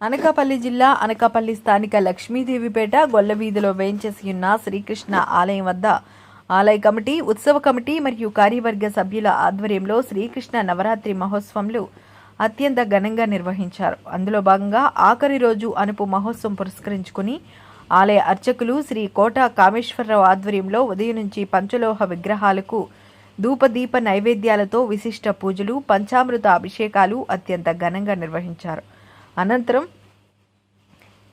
అనకాపల్లి జిల్లా అనకాపల్లి స్థానిక లక్ష్మీదేవిపేట గొల్లవీధిలో వేయించేసి ఉన్న శ్రీకృష్ణ ఆలయం వద్ద ఆలయ కమిటీ ఉత్సవ కమిటీ మరియు కార్యవర్గ సభ్యుల ఆధ్వర్యంలో శ్రీకృష్ణ నవరాత్రి మహోత్సవంలు అత్యంత ఘనంగా నిర్వహించారు. అందులో భాగంగా ఆఖరి రోజు అనుపు మహోత్సవం పురస్కరించుకుని ఆలయ అర్చకులు శ్రీ కోట కామేశ్వరరావు ఆధ్వర్యంలో ఉదయం నుంచి పంచలోహ విగ్రహాలకు ధూపదీప నైవేద్యాలతో విశిష్ట పూజలు పంచామృత అభిషేకాలు అత్యంత ఘనంగా నిర్వహించారు. అనంతరం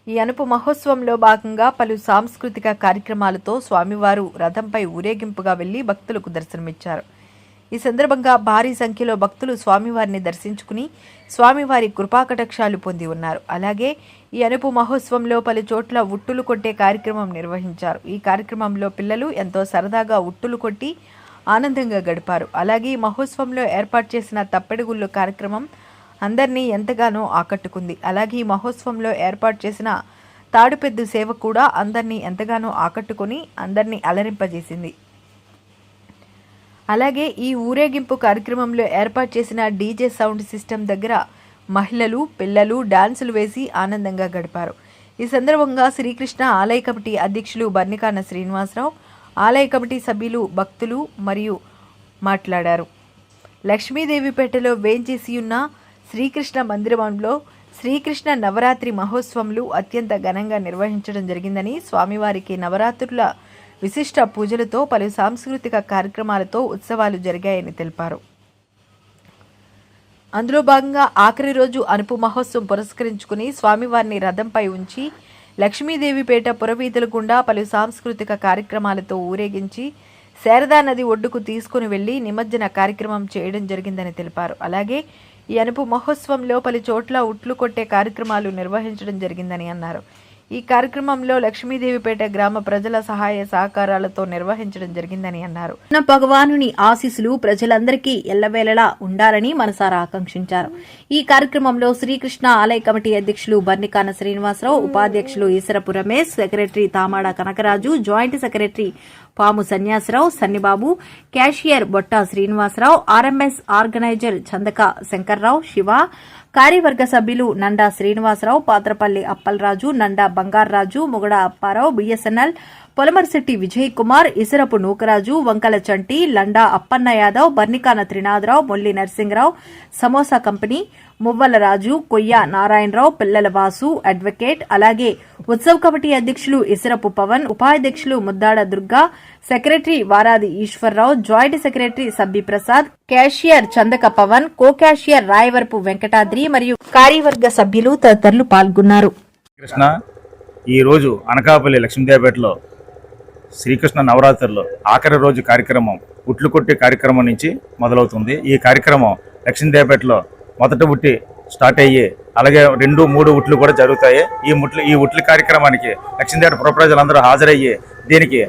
ఈ అనుపు మహోత్సవంలో భాగంగా పలు సాంస్కృతిక కార్యక్రమాలతో స్వామివారు రథంపై ఊరేగింపుగా వెళ్ళి భక్తులకు దర్శనమిచ్చారు. ఈ సందర్భంగా భారీ సంఖ్యలో భక్తులు స్వామివారిని దర్శించుకుని స్వామివారి కృపాకటాక్షాలు పొంది ఉన్నారు. అలాగే ఈ అనుపు మహోత్సవంలో పలు చోట్ల ఉట్టులు కొట్టే కార్యక్రమం నిర్వహించారు. ఈ కార్యక్రమంలో పిల్లలు ఎంతో సరదాగా ఉట్టులు కొట్టి ఆనందంగా గడిపారు. అలాగే ఈ మహోత్సవంలో ఏర్పాటు చేసిన తప్పెడుగుళ్ళు కార్యక్రమం అందరినీ ఎంతగానో ఆకట్టుకుంది. అలాగే ఈ మహోత్సవంలో ఏర్పాటు చేసిన తాడుపెద్దు సేవ కూడా అందరినీ ఎంతగానో ఆకట్టుకొని అందరినీ అలరింపజేసింది. అలాగే ఈ ఊరేగింపు కార్యక్రమంలో ఏర్పాటు చేసిన డీజే సౌండ్ సిస్టమ్ దగ్గర మహిళలు పిల్లలు డాన్సులు వేసి ఆనందంగా గడిపారు. ఈ సందర్భంగా శ్రీకృష్ణ ఆలయ కమిటీ అధ్యక్షులు బర్నికాన శ్రీనివాసరావు ఆలయ కమిటీ సభ్యులు భక్తులు మరియు మాట్లాడారు. లక్ష్మీదేవిపేటలో వేంచేసి ఉన్న శ్రీకృష్ణ మందిరంలో శ్రీకృష్ణ నవరాత్రి మహోత్సవంలు అత్యంత ఘనంగా నిర్వహించడం జరిగిందని స్వామివారికి నవరాత్రుల విశిష్ట పూజలతో పలు సాంస్కృతిక కార్యక్రమాలతో ఉత్సవాలు జరిగాయని తెలిపారు. అందులో భాగంగా ఆఖరి రోజు అనుపు మహోత్సవం పురస్కరించుకుని స్వామివారిని రథంపై ఉంచి లక్ష్మీదేవిపేట పురవీధుల గుండా పలు సాంస్కృతిక కార్యక్రమాలతో ఊరేగించి శారదా నది ఒడ్డుకు తీసుకుని వెళ్ళి నిమజ్జన కార్యక్రమం చేయడం జరిగిందని తెలిపారు. అలాగే ఈ అనుపు మహోత్సవంలో పలు చోట్ల ఉట్లు కొట్టే కార్యక్రమాలు నిర్వహించడం జరిగిందని అన్నారు. ఈ కార్యక్రమంలో లక్ష్మీదేవిపేట గ్రామ ప్రజల సహాయ సహకారాలతో నిర్వహించడం జరిగిందని అన్నారు. భగవానుని ఆశీస్సులు ప్రజలందరికీ ఎల్లవేళలా ఉండాలని మనసారా ఆకాంక్షించారు. ఈ కార్యక్రమంలో శ్రీకృష్ణ ఆలయ కమిటీ అధ్యక్షులు బర్నికాన శ్రీనివాసరావు ఉపాధ్యక్షులు Esarapu Ramesh secretary Tamada Kanakaraju joint secretary Pamu Sanyasirao Sannibabu cashier Botta Srinivasarao RMS organiser Chandaka Sankararao Siva కార్యవర్గ సభ్యులు నండా శ్రీనివాసరావు పాత్రపల్లి అప్పలరాజు నండా బంగారరాజు ముగడ అప్పారావు బిఎస్ఎన్ఎల్ పొలమర్శెట్టి విజయ్ కుమార్ ఇసరపు నూకరాజు వంకల చంటి లండా అప్పన్న యాదవ్ బర్నికాన త్రినాథరావు మొల్లి నరసింహరావు సమోసా కంపెనీ మువ్వల రాజు కొయ్య నారాయణరావు పిల్లల వాసు అడ్వకేట్ అలాగే ఉత్సవ్ కమిటీ అధ్యక్షులు ఇసరపు పవన్ ఉపాధ్యక్షులు Muddada Durga secretary Varadi Eswarrao joint secretary Sabbi Prasad cashier Chandaka Pavan co cashier Rayavarapu Venkatadri మరియు కార్యవర్గ సభ్యులు తదితరులు పాల్గొన్నారు. కృష్ణ ఈరోజు అనకాపల్లి లక్ష్మీదేవపేటలో శ్రీకృష్ణ నవరాత్రుల్లో ఆఖరి రోజు కార్యక్రమం ఉట్లు కొట్టి కార్యక్రమం నుంచి మొదలవుతుంది. ఈ కార్యక్రమం లక్ష్మీదేవపేటలో మొదటి ఉట్టి స్టార్ట్ అయ్యి అలాగే రెండు మూడు ఉట్లు కూడా జరుగుతాయి. ఈ ముట్లు ఈ ఉట్ల కార్యక్రమానికి లక్ష్మీదేవట ప్రజలందరూ హాజరయ్యి దీనికి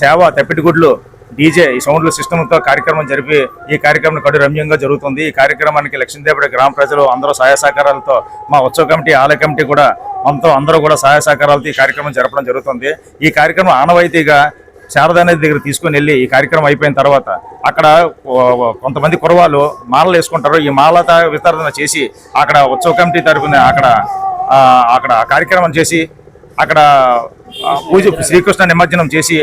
సేవ తప్పిటిగుడ్లు డీజే ఈ సౌండ్ల సిస్టమ్తో కార్యక్రమం జరిపి ఈ కార్యక్రమం కడు రమ్యంగా జరుగుతుంది. ఈ కార్యక్రమానికి లక్ష్మీదేవుడి గ్రామ ప్రజలు అందరూ సహాయ సహకారాలతో మా ఉత్సవ కమిటీ ఆలయ కమిటీ కూడా మనతో అందరూ కూడా సహాయ సహకారాలతో ఈ కార్యక్రమం జరపడం జరుగుతుంది. ఈ కార్యక్రమం ఆనవాయితీగా శారదానది దగ్గర తీసుకుని వెళ్ళి ఈ కార్యక్రమం అయిపోయిన తర్వాత అక్కడ కొంతమంది కురవాళ్ళు మాలలు వేసుకుంటారు. ఈ మాల విస్తరణ వితరణ చేసి అక్కడ ఉత్సవ కమిటీ తరపున అక్కడ అక్కడ కార్యక్రమం చేసి అక్కడ పూజ శ్రీకృష్ణ నిమజ్జనం చేసి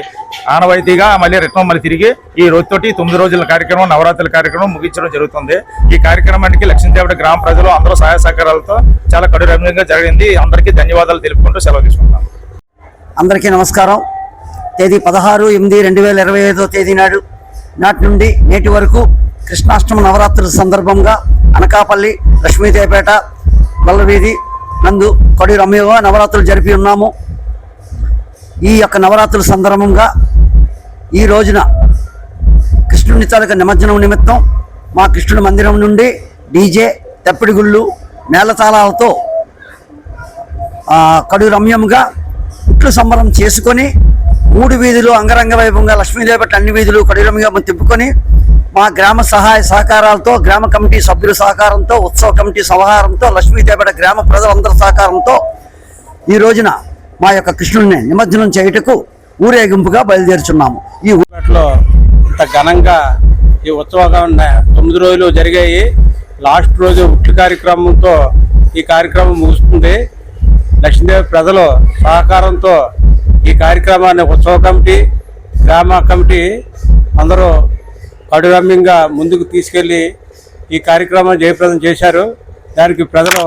ఆనవాయితీగా మళ్ళీ రిటర్న్ మళ్ళీ తిరిగి ఈ రోజుతోటి తొమ్మిది రోజుల కార్యక్రమం నవరాత్రుల కార్యక్రమం ముగించడం జరుగుతుంది. ఈ కార్యక్రమానికి లక్ష్మీదేవుడి గ్రామ ప్రజలు అందరూ సహాయ సహకారాలతో చాలా కడురమ్యంగా జరిగింది. అందరికీ ధన్యవాదాలు తెలుపుకుంటూ సెలవు తీసుకుంటాం అందరికీ నమస్కారం. తేదీ పదహారు ఎనిమిది రెండు వేల ఇరవై ఐదో తేదీ నాడు నాటి నుండి నేటి వరకు కృష్ణాష్టమి నవరాత్రుల సందర్భంగా అనకాపల్లి లక్ష్మీదేవపేట బల్లవీధి నందు కొడి రమ్యగా నవరాత్రులు జరిపి ఉన్నాము. ఈ యొక్క నవరాత్రుల సందర్భంగా ఈ రోజున కృష్ణుని తాలూకా నిమజ్జనం నిమిత్తం మా కృష్ణుడి మందిరం నుండి డీజే తెప్పిడిగుళ్ళు మేళతాళాలతో కడు రమ్యంగా ఇట్లు సంబరం చేసుకొని మూడు వీధులు అంగరంగ వైభవంగా లక్ష్మీదేవి అన్ని వీధులు కడురమ్యంగా తిప్పుకొని మా గ్రామ సహాయ సహకారాలతో గ్రామ కమిటీ సభ్యుల సహకారంతో ఉత్సవ కమిటీ సహకారంతో లక్ష్మీదేవిపేట గ్రామ ప్రజలందరి సహకారంతో ఈ రోజున మా యొక్క కృష్ణుడిని నిమజ్జనం చేయుటకు ఊరేగింపుగా బయలుదేరుచున్నాము. ఈ ఊరిలో ఇంత ఘనంగా ఈ ఉత్సవం తొమ్మిది రోజులు జరిగాయి. లాస్ట్ రోజు ఉట్లు కార్యక్రమంతో ఈ కార్యక్రమం ముగుస్తుంది. లక్ష్మీదేవి ప్రజలు సహకారంతో ఈ కార్యక్రమాన్ని ఉత్సవ కమిటీ గ్రామ కమిటీ అందరూ కడురమ్యంగా ముందుకు తీసుకెళ్ళి ఈ కార్యక్రమం జయప్రదం చేశారు. దానికి ప్రజలు